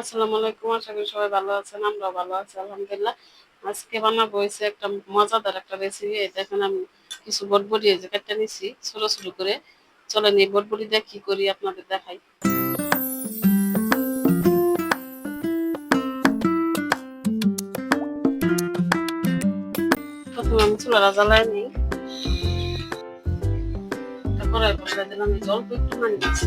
আসসালামু আলাইকুম, আশা করি সবাই ভালো আছেন, আমরাও ভালো আছি, আলহামদুলিল্লাহ। আজকে বানাবো হয়েছে একটা মজাদার একটা রেসিপি এটা এখন আমি কিছু বটবড়ি যে কেটে নিছি, ছোটো ছোটো করে। চলেন এই বটবড়ি দিয়ে কি করি আপনাদের দেখাই। প্রথমে আমি বসাই দিলাম জল একটু দিচ্ছি।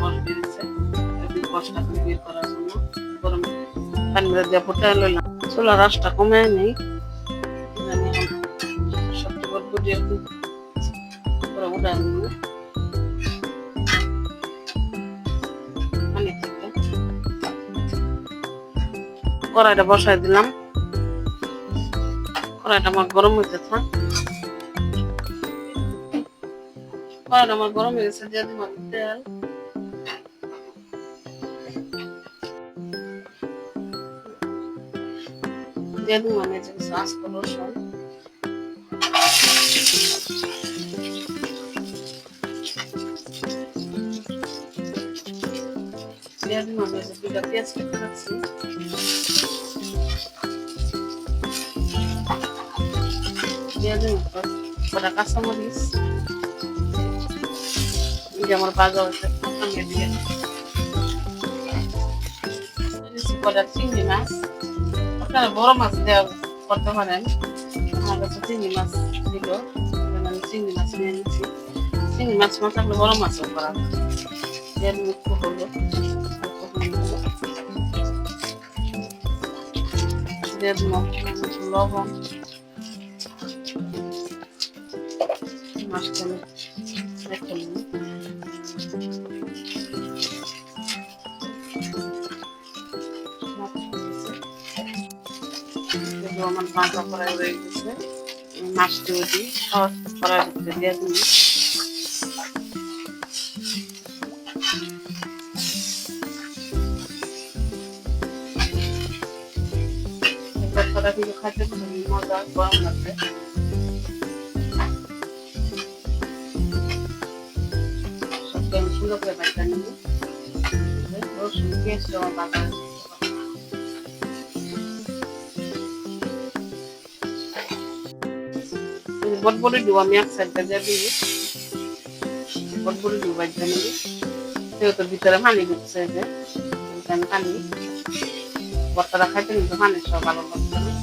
কষ বেরিয়েছে এরকম কষটা করে বের করার জন্য গরম পানি দিয়ে ফুটাই লইলাম। চুলা রাসটা কমে নেই। আমি বটবটি এরকম করে নিব। কড়াইটা বসাই দিলাম। কড়াইটা আমার গরম হইতে থাক কড়াইটা আমার গরম হয়ে গেছে, দিয়ে তেল। দিয়ে দিলাম এই যে কিছু আস্ত রসুন দিয়ে দিলাম এই যে দুটা পেঁয়াজ কেটে রাখছি দিয়ে দিলাম কটা কাঁচামরিচ এই যে আমার বাজা হচ্ছে আমি আপনারা বড় মাছ দেওয়া করতে পারেন আমার কাছে চিংড়ি মাছ দিল আমি চিংড়ি মাছ নিয়ে নিচ্ছি। চিংড়ি মাছ মাছ থাকলে বড় মাছও করা হলুদ দিয়ে লবণ। মাছটা এগুলো আমার ভাজা করা হয়ে গেছে। মাছটি দিই সস করার ভিতরে দিয়ে ভর্তাটা কিন্তু খাইতে মজা গরম লাগবে। সুন্দর করে বাইটা নিব রসুন আমার বাটা। বটবটি দিব আমি এক সাইডটা দিয়ে দিই বটবটি দিব বাইটা নিব। সেহেতু ভিতরে পানি ঢুকছে যে আমি পানি ভর্তাটা খাইতে কিন্তু পানি সব ভালো লাগছে দিব।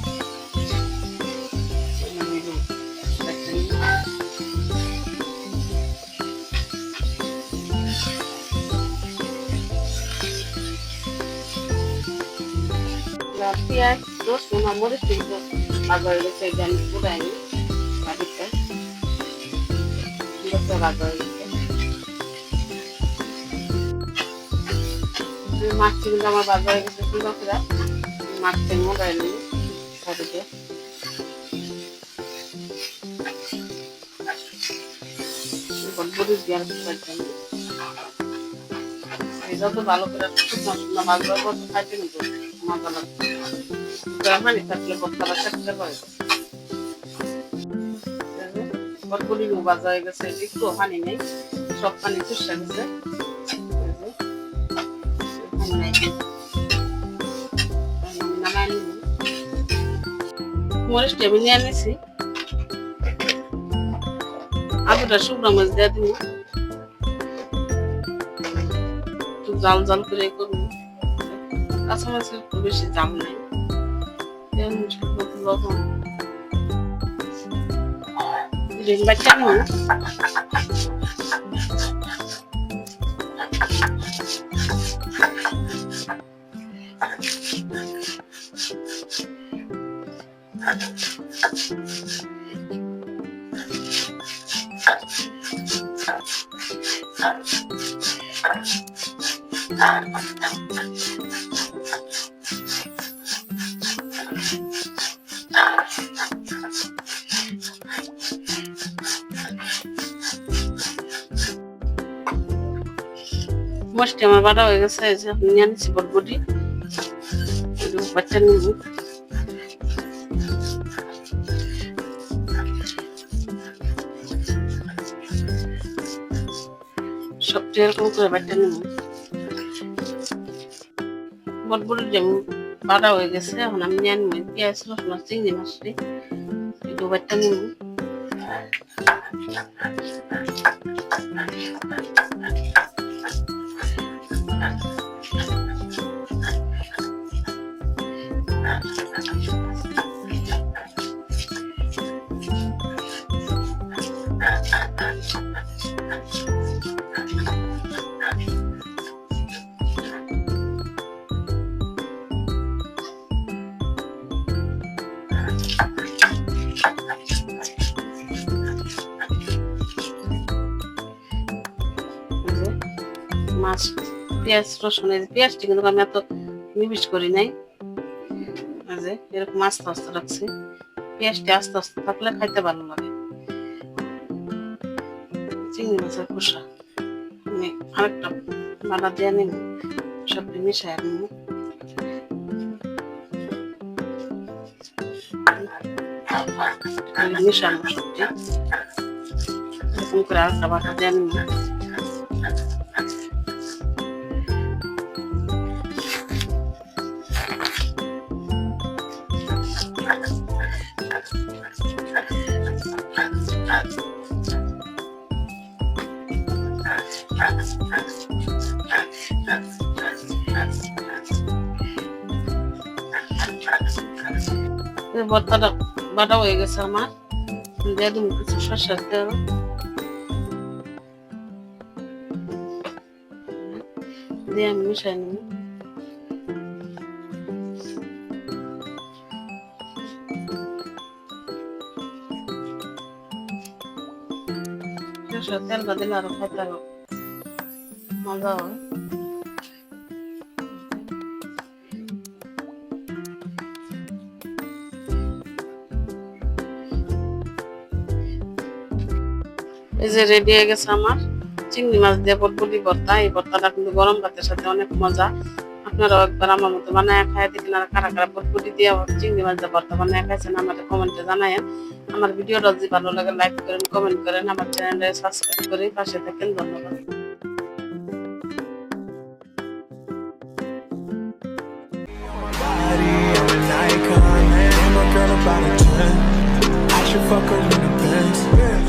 পেঁয়াজ রসুন আর মরিচ ভাজা হয়ে গেছে আমি পুরাই। নি বাড়িতে। গেছে। এই মাছটি কিন্তু আমার হয়ে গেছে করে মাছটা মোড়াই নিই। বাড়িতে যত ভালো করে শুকনো মাছগুলো কত খাইতে নিত মজা লাগবে গরম পানি থাকলে ভর্তাটা থাকতে পারে বটবড়ি ভাজা হয়ে গেছে, একটু পানি নেই, সব পানি চুষে গেছে। মরিচটা আমি নিয়ে নিছি আলুটা শুকনো মাছ দিয়ে দিব। একটু জাল জাল করে করব। কাঁচা মাছের বেশি জাল নাই। đến ba trăm nữa Thank you. মাছটি আমার বাড়া হয়ে গেছে, এই নিয়ে আনছি বটবটি বাচ্চা নিব সবটি এরকম করে বাচ্চা নিব বটবটি যেমন বাড়া হয়ে গেছে, এখন আমি নিয়ে আনব। পেঁয়াজ রসুন চিংড়ি মাছটি একটু বাচ্চা নিব এই যে মাছ পেঁয়াজ রসুন পেঁয়াজটি কিন্তু আমি এত নিবিষ করি নাই। যে এরকম আস্তে আস্তে রাখছি। পেঁয়াজটি আস্তে আস্তে থাকলে খাইতে ভালো লাগে। চিংড়ি মাছের খোসা। আমি আরেকটা বাটা দিয়ে নিব। সবটি মিশাই নিব। মিশানো সবটি। করে আরেকটা বাটা দিয়ে নিব। ভর্তাটা বাটা হয়ে গেছে আমার। দিয়ে দিব কিছু শসার তেল দিয়ে আমি মিশাই নিব। শসার তেলটা দিলে আরও আরও মজা হয় যে রেডি হয়ে গেছে আমার চিংড়ি মাছ দিয়ে বটবটি ভর্তা এই ভর্তাটা কিন্তু গরম ভাতের সাথে অনেক মজা আপনারাও একবার আমার মতো বানায় খাই দেখলেন আর কারা কারা বটবটি দিয়ে চিংড়ি মাছ দিয়ে ভর্তা বানায় খাইছেন আমাদের কমেন্টে জানায়েন আমার ভিডিওটা যদি ভালো লাগে লাইক করেন কমেন্ট করেন আমার চ্যানেলটা সাবস্ক্রাইব করে পাশে থাকেন ধন্যবাদ body, I'm an icon, man. I'm a girl about a 10. I should fuck her in the.